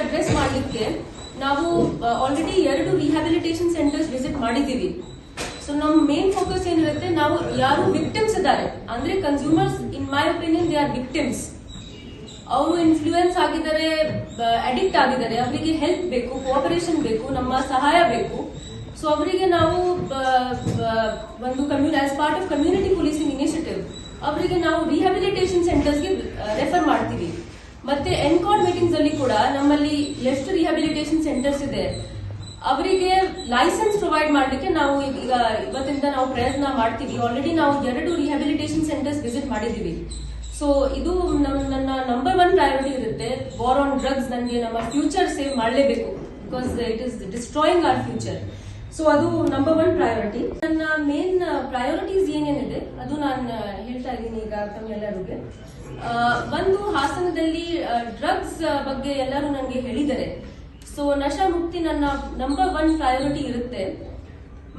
Address ಮಾಡಲಿಕ್ಕೆ ನಾವು already ಎರಡು ರಿಹ್ಯಾಬಿಲಿಟೇಷನ್ ಸೆಂಟರ್ಸ್ ವಿಸಿಟ್ ಮಾಡಿದ್ದೀವಿ. ಸೊ ನಮ್ಮ ಮೇನ್ ಫೋಕಸ್ ಏನಿರುತ್ತೆ, ನಾವು ಯಾರು ವಿಕ್ಟಿಮ್ಸ್ ಇದ್ದಾರೆ. ಅಂದ್ರೆ consumers in my opinion they are victims ಅವರು ಇನ್ಫ್ಲೂಯೆನ್ಸ್ ಆಗಿದ್ದಾರೆ ಅಡಿಕ್ಟ್ ಆಗಿದ್ದಾರೆ. ಅವರಿಗೆ ಹೆಲ್ಪ್ ಬೇಕು ಕೋಆಪರೇಷನ್ ಬೇಕು, ನಮ್ಮ ಸಹಾಯ ಬೇಕು. ಸೊ ಅವರಿಗೆ ನಾವು ಒಂದು community as part of community policing initiative ಅವರಿಗೆ ನಾವು ರಿಹ್ಯಾಬಿಲಿಟೇಷನ್ ಸೆಂಟರ್ಸ್ಗೆ ರೆಫರ್ ಮಾಡ್ತೀವಿ ಮತ್ತೆ ಎನ್ಕಾನ್ ಮೀಟಿಂಗ್ಸ್ ಅಲ್ಲಿ ಕೂಡ ನಮ್ಮಲ್ಲಿ ಎಷ್ಟು ರಿಹ್ಯಾಬಿಲಿಟೇಷನ್ ಸೆಂಟರ್ಸ್ ಇದೆ, ಅವರಿಗೆ ಲೈಸೆನ್ಸ್ ಪ್ರೊವೈಡ್ ಮಾಡಲಿಕ್ಕೆ ನಾವು ಈಗ ಇವತ್ತಿಂದ ನಾವು ಪ್ರಯತ್ನ ಮಾಡ್ತೀವಿ. ಆಲ್ರೆಡಿ ನಾವು ಎರಡು ರಿಹ್ಯಾಬಿಲಿಟೇಷನ್ ಸೆಂಟರ್ಸ್ ವಿಸಿಟ್ ಮಾಡಿದ್ದೀವಿ. ಸೊ ಇದು ನನ್ನ ನಂಬರ್ ಒನ್ ಪ್ರಯಾರಿಟಿ ಇರುತ್ತೆ. ವಾರ್ ಆನ್ ಡ್ರಗ್ಸ್ ನನಗೆ ನಮ್ಮ ಫ್ಯೂಚರ್ ಸೇವ್ ಮಾಡಲೇಬೇಕು. Because it is destroying our future so ಅದು ನಂಬರ್ ಒನ್ ಪ್ರಯಾರಿಟಿ ನನ್ನ ಮೇನ್ ಪ್ರಯಾರಿಟೀಸ್ ಏನೇನಿದೆ, ಅದು ನಾನು ಹೇಳ್ತಾ ಇದ್ದೀನಿ ಈಗ ತಮ್ಮೆಲ್ಲರಿಗೆ. ಒಂದು ಹಾಸನದಲ್ಲಿ ಡ್ರಗ್ಸ್ ಬಗ್ಗೆ ಎಲ್ಲರೂ ನನಗೆ ಹೇಳಿದ್ದಾರೆ. ಸೊ ನಶಾ ಮುಕ್ತಿ ನನ್ನ ನಂಬರ್ ಒನ್ ಪ್ರಯಾರಿಟಿ ಇರುತ್ತೆ.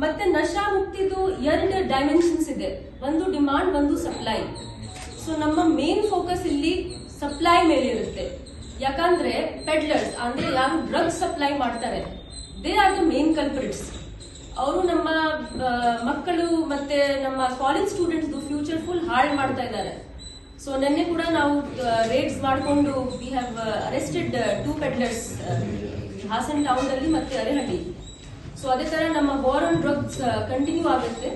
ಮತ್ತೆ ನಶಾ ಮುಕ್ತಿದು ಎರಡು ಡೈಮೆನ್ಷನ್ಸ್ ಇದೆ. ಒಂದು ಡಿಮಾಂಡ್ ಒಂದು ಸಪ್ಲೈ ಸೊ ನಮ್ಮ ಮೇನ್ ಫೋಕಸ್ ಇಲ್ಲಿ ಸಪ್ಲೈ ಮೇಲೆ ಇರುತ್ತೆ. ಯಾಕಂದ್ರೆ ಪೆಡ್ಲರ್ಸ್ ಅಂದ್ರೆ ಯಾರು ಡ್ರಗ್ಸ್ ಸಪ್ಲೈ ಮಾಡ್ತಾರೆ they are the main culprits ಅವರು ನಮ್ಮ ಮಕ್ಕಳು ಮತ್ತೆ ನಮ್ಮ ಕಾಲೇಜ್ ಸ್ಟೂಡೆಂಟ್ಸ್ ಫ್ಯೂಚರ್ ಫುಲ್ ಹಾಳು ಮಾಡ್ತಾ ಇದ್ದಾರೆ. ಸೊ ನಿನ್ನೆ ಕೂಡ ನಾವು ರೇಡ್ಸ್ ಮಾಡಿಕೊಂಡು we have arrested two peddlers Hassan town ಅಲ್ಲಿ ಮತ್ತೆ ಅರೆಹಳ್ಳಿ ಸೊ ಅದೇ ತರ ನಮ್ಮ ವಾರ್ ಆನ್ ಡ್ರಗ್ಸ್ ಕಂಟಿನ್ಯೂ ಆಗುತ್ತೆ.